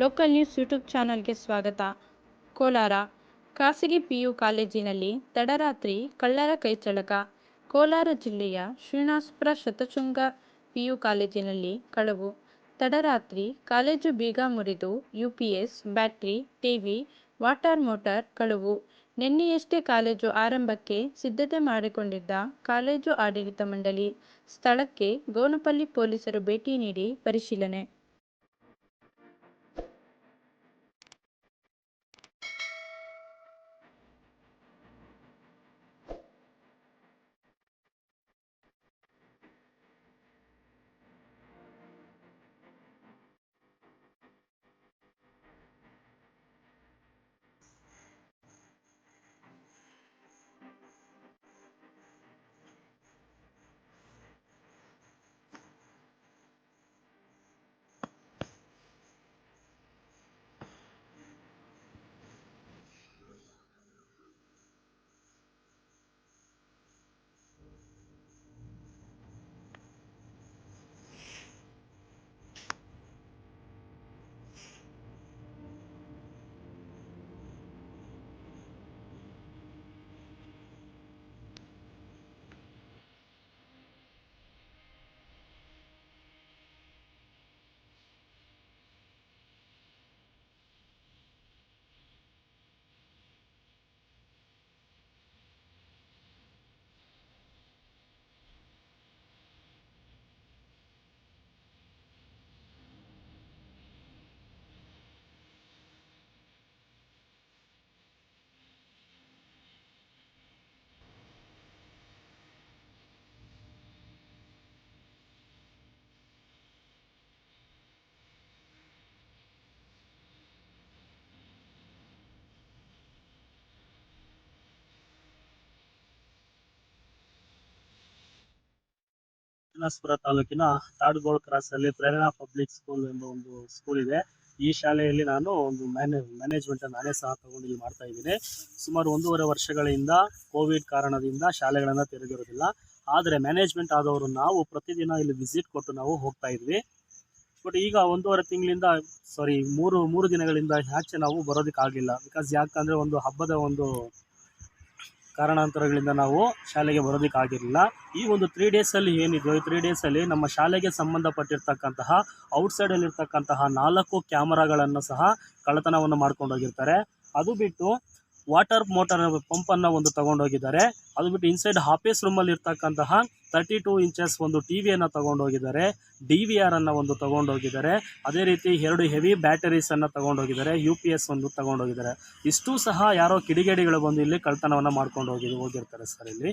Local news YouTube ಚಾನಲ್ಗೆ ಸ್ವಾಗತ. ಕೋಲಾರ, ಖಾಸಗಿ ಪಿಯು ಕಾಲೇಜಿನಲ್ಲಿ ತಡರಾತ್ರಿ ಕಳ್ಳರ ಕೈಚಳಕ ಕೋಲಾರ ಜಿಲ್ಲೆಯ ಶ್ರೀನಾಸ್ಪುರ ಶತಶೃಂಗ ಪಿಯು ಕಾಲೇಜಿನಲ್ಲಿ ಕಳವು. ತಡರಾತ್ರಿ ಕಾಲೇಜು ಬೀಗ ಮುರಿದು UPS, battery, TV, water motor ಕಳವು. ನಿನ್ನೆಯಷ್ಟೇ ಕಾಲೇಜು ಆರಂಭಕ್ಕೆ ಸಿದ್ಧತೆ ಮಾಡಿಕೊಂಡಿದ್ದ ಕಾಲೇಜು ಆಡಳಿತ ಮಂಡಳಿ ಸ್ಥಳಕ್ಕೆ ಗೋನಪಲ್ಲಿ ಪೊಲೀಸರು ಭೇಟಿ ನೀಡಿ ಪರಿಶೀಲನೆ. ಶ್ರೀನಿವಾಸಪುರ ತಾಲೂಕಿನ ತಾಡ್ಗೋಳ್ ಕ್ರಾಸ್ ಅಲ್ಲಿ ಪ್ರೇರಣಾ ಪಬ್ಲಿಕ್ ಸ್ಕೂಲ್ ಎಂಬ ಒಂದು ಸ್ಕೂಲ್ ಇದೆ. ಈ ಶಾಲೆಯಲ್ಲಿ ನಾನು ಒಂದು ಮ್ಯಾನೇ, ಮ್ಯಾನೇಜ್ಮೆಂಟ್ ನಾನೇ ಸಹ ತಗೊಂಡು ಇಲ್ಲಿ ಮಾಡ್ತಾ ಇದ್ದೀನಿ. ಸುಮಾರು ಒಂದೂವರೆ ವರ್ಷಗಳಿಂದ ಕೋವಿಡ್ ಕಾರಣದಿಂದ ಶಾಲೆಗಳನ್ನು ತೆರೆದಿರೋದಿಲ್ಲ. ಆದರೆ ಮ್ಯಾನೇಜ್ಮೆಂಟ್ ಆದವರು ನಾವು ಪ್ರತಿದಿನ ಇಲ್ಲಿ ವಿಸಿಟ್ ಕೊಟ್ಟು ನಾವು ಹೋಗ್ತಾ ಇದ್ವಿ. ಬಟ್ ಈಗ ಒಂದೂವರೆ ತಿಂಗಳಿಂದ ಸಾರಿ ಮೂರು ಮೂರು ದಿನಗಳಿಂದ ಆಚೆ ನಾವು ಬರೋದಕ್ಕಾಗಲಿಲ್ಲ ಬಿಕಾಸ್ ಯಾಕಂದರೆ ಒಂದು ಹಬ್ಬದ ಒಂದು ಕಾರಣಾಂತರಗಳಿಂದ ನಾವು ಶಾಲೆಗೆ ಬರೋದಕ್ಕಾಗಿರಲಿಲ್ಲ. ಈ ಒಂದು ತ್ರೀ ಡೇಸಲ್ಲಿ ಏನಿದೆಯೋ, ಈ ತ್ರೀ ಡೇಸಲ್ಲಿ ನಮ್ಮ ಶಾಲೆಗೆ ಸಂಬಂಧಪಟ್ಟಿರ್ತಕ್ಕಂತಹ ಔಟ್ಸೈಡಲ್ಲಿರ್ತಕ್ಕಂತಹ ನಾಲ್ಕು ಕ್ಯಾಮರಾಗಳನ್ನು ಸಹ ಕಳ್ಳತನವನ್ನು ಮಾಡ್ಕೊಂಡು ಹೋಗಿರ್ತಾರೆ. ಅದು ಬಿಟ್ಟು ವಾಟರ್ ಮೋಟರ್ ಪಂಪನ್ನು ಒಂದು ತಗೊಂಡೋಗಿದ್ದಾರೆ. ಅದು ಬಿಟ್ಟು ಇನ್ಸೈಡ್ ಆಫೀಸ್ ರೂಮಲ್ಲಿ ಇರ್ತಕ್ಕಂತಹ ತರ್ಟಿ ಟೂ ಇಂಚಸ್ ಒಂದು ಟಿ ವಿಯನ್ನು ತೊಗೊಂಡೋಗಿದ್ದಾರೆ. ಡಿ ವಿ ಆರನ್ನು ಒಂದು ತಗೊಂಡೋಗಿದ್ದಾರೆ. ಅದೇ ರೀತಿ ಎರಡು ಹೆವಿ ಬ್ಯಾಟರೀಸನ್ನು ತಗೊಂಡೋಗಿದ್ದಾರೆ. ಯು ಪಿ ಎಸ್ ಒಂದು ತಗೊಂಡೋಗಿದ್ದಾರೆ. ಇಷ್ಟು ಸಹ ಯಾರೋ ಕಿಡಿಗೇಡಿಗಳು ಬಂದು ಇಲ್ಲಿ ಕಳ್ತನವನ್ನು ಮಾಡ್ಕೊಂಡು ಹೋಗಿ ಹೋಗಿರ್ತಾರೆ ಸರ್ ಇಲ್ಲಿ.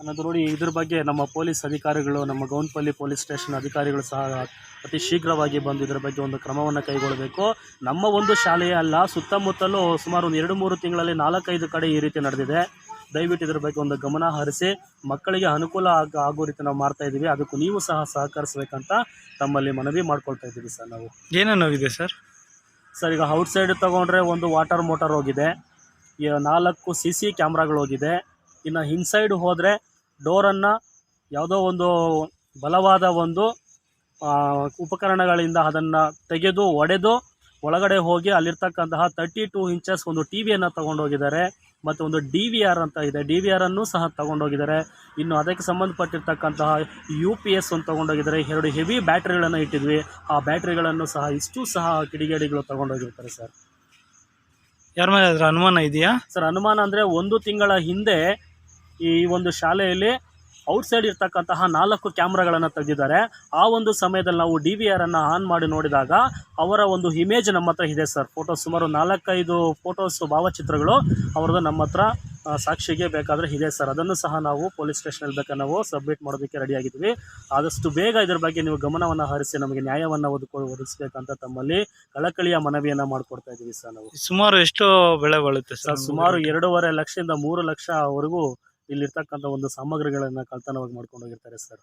ಅನ್ನೋದು ನೋಡಿ ಇದ್ರ ಬಗ್ಗೆ ನಮ್ಮ ಪೊಲೀಸ್ ಅಧಿಕಾರಿಗಳು ನಮ್ಮ ಗೌನ್ಪಲ್ಲಿ ಪೊಲೀಸ್ ಸ್ಟೇಷನ್ ಅಧಿಕಾರಿಗಳು ಸಹ ಅತಿ ಶೀಘ್ರವಾಗಿ ಬಂದು ಇದರ ಬಗ್ಗೆ ಒಂದು ಕ್ರಮವನ್ನು ಕೈಗೊಳ್ಳಬೇಕು. ನಮ್ಮ ಒಂದು ಶಾಲೆಯೇ ಅಲ್ಲ ಸುತ್ತಮುತ್ತಲೂ ಸುಮಾರು ಒಂದು ಎರಡು ಮೂರು ತಿಂಗಳಲ್ಲಿ ನಾಲ್ಕೈದು ಕಡೆ ಈ ರೀತಿ ನಡೆದಿದೆ. ದಯವಿಟ್ಟು ಇದ್ರ ಬಗ್ಗೆ ಒಂದು ಗಮನ ಹರಿಸಿ ಮಕ್ಕಳಿಗೆ ಅನುಕೂಲ ಆಗ ಆಗೋ ರೀತಿ ನಾವು ಮಾಡ್ತಾ ಇದ್ದೀವಿ ಅದಕ್ಕೂ ನೀವು ಸಹ ಸಹಕರಿಸಬೇಕಂತ ತಮ್ಮಲ್ಲಿ ಮನವಿ ಮಾಡ್ಕೊಳ್ತಾ ಇದ್ದೀವಿ ಸರ್ ನಾವು. ಏನೇನೋಗಿದೆ ಸರ್? ಸರ್ ಈಗ ಔಟ್ಸೈಡ್ ತೊಗೊಂಡ್ರೆ ಒಂದು ವಾಟರ್ ಮೋಟರ್ ಹೋಗಿದೆ. ನಾಲ್ಕು ಸಿ ಸಿ ಕ್ಯಾಮ್ರಾಗಳು ಹೋಗಿದೆ. ಇನ್ನು ಇನ್ಸೈಡ್ ಹೋದರೆ ಡೋರನ್ನು ಯಾವುದೋ ಒಂದು ಬಲವಾದ ಒಂದು ಉಪಕರಣಗಳಿಂದ ಅದನ್ನು ತೆಗೆದು ಒಡೆದು ಒಳಗಡೆ ಹೋಗಿ ಅಲ್ಲಿರ್ತಕ್ಕಂತಹ ತರ್ಟಿ ಟೂ ಇಂಚಸ್ ಒಂದು ಟಿ ವಿಯನ್ನು ತೊಗೊಂಡೋಗಿದ್ದಾರೆ. ಮತ್ತು ಒಂದು ಡಿ ವಿ ಆರ್ ಅಂತ ಇದೆ. ಡಿ ವಿ ಆರನ್ನು ಸಹ ತೊಗೊಂಡೋಗಿದ್ದಾರೆ. ಇನ್ನು ಅದಕ್ಕೆ ಸಂಬಂಧಪಟ್ಟಿರ್ತಕ್ಕಂತಹ ಯು ಪಿ ಎಸ್ ಒಂದು ತೊಗೊಂಡೋಗಿದ್ದಾರೆ. ಎರಡು ಹೆವಿ ಬ್ಯಾಟ್ರಿಗಳನ್ನು ಇಟ್ಟಿದ್ವಿ. ಆ ಬ್ಯಾಟ್ರಿಗಳನ್ನು ಸಹ ಇಷ್ಟು ಸಹ ಕಿಡಿಗೇಡಿಗಳು ತೊಗೊಂಡೋಗಿರ್ತಾರೆ ಸರ್ ಯಾರ ಮೇಲೆ ಅದ್ರ ಅನುಮಾನ ಇದೆಯಾ? ಸರ್ ಅನುಮಾನ ಅಂದರೆ ಒಂದು ತಿಂಗಳ ಹಿಂದೆ ಈ ಒಂದು ಶಾಲೆಯಲ್ಲಿ ಔಟ್ಸೈಡ್ ಇರ್ತಕ್ಕಂತಹ ನಾಲ್ಕು ಕ್ಯಾಮ್ರಾಗಳನ್ನು ತೆಗೆದಿದ್ದಾರೆ. ಆ ಒಂದು ಸಮಯದಲ್ಲಿ ನಾವು ಡಿ ವಿ ಆರನ್ನು ಆನ್ ಮಾಡಿ ನೋಡಿದಾಗ ಅವರ ಒಂದು ಇಮೇಜ್ ನಮ್ಮ ಹತ್ರ ಇದೆ ಸರ್. ಫೋಟೋ ಸುಮಾರು ನಾಲ್ಕೈದು ಫೋಟೋಸ್ ಭಾವಚಿತ್ರಗಳು ಅವ್ರದ್ದು ನಮ್ಮ ಹತ್ರ ಸಾಕ್ಷಿಗೆ ಬೇಕಾದರೆ ಇದೆ ಸರ್. ಅದನ್ನು ಸಹ ನಾವು ಪೊಲೀಸ್ ಸ್ಟೇಷನಲ್ಲಿ ಬೇಕ ನಾವು ಸಬ್ಮಿಟ್ ಮಾಡೋದಕ್ಕೆ ರೆಡಿಯಾಗಿದ್ದೀವಿ ಆದಷ್ಟು ಬೇಗ ಇದರ ಬಗ್ಗೆ ನೀವು ಗಮನವನ್ನು ಹರಿಸಿ ನಮಗೆ ನ್ಯಾಯವನ್ನು ಒದಕೊ ಒದಗಿಸ್ಬೇಕಂತ ತಮ್ಮಲ್ಲಿ ಕಳಕಳಿಯ ಮನವಿಯನ್ನು ಮಾಡಿಕೊಡ್ತಾ ಇದ್ದೀವಿ ಸರ್ ನಾವು. ಸುಮಾರು ಎಷ್ಟು ಬೆಳೆ ಬಾಳುತ್ತೆ ಸರ್? ಸರ್ ಸುಮಾರು ಎರಡೂವರೆ ಲಕ್ಷದಿಂದ ಮೂರು ಲಕ್ಷವರೆಗೂ ಇಲ್ಲಿರ್ತಕ್ಕಂಥ ಒಂದು ಸಾಮಗ್ರಿಗಳನ್ನು ಕಳ್ತನವಾಗಿ ಮಾಡ್ಕೊಂಡು ಹೋಗಿರ್ತಾರೆ ಸರ್.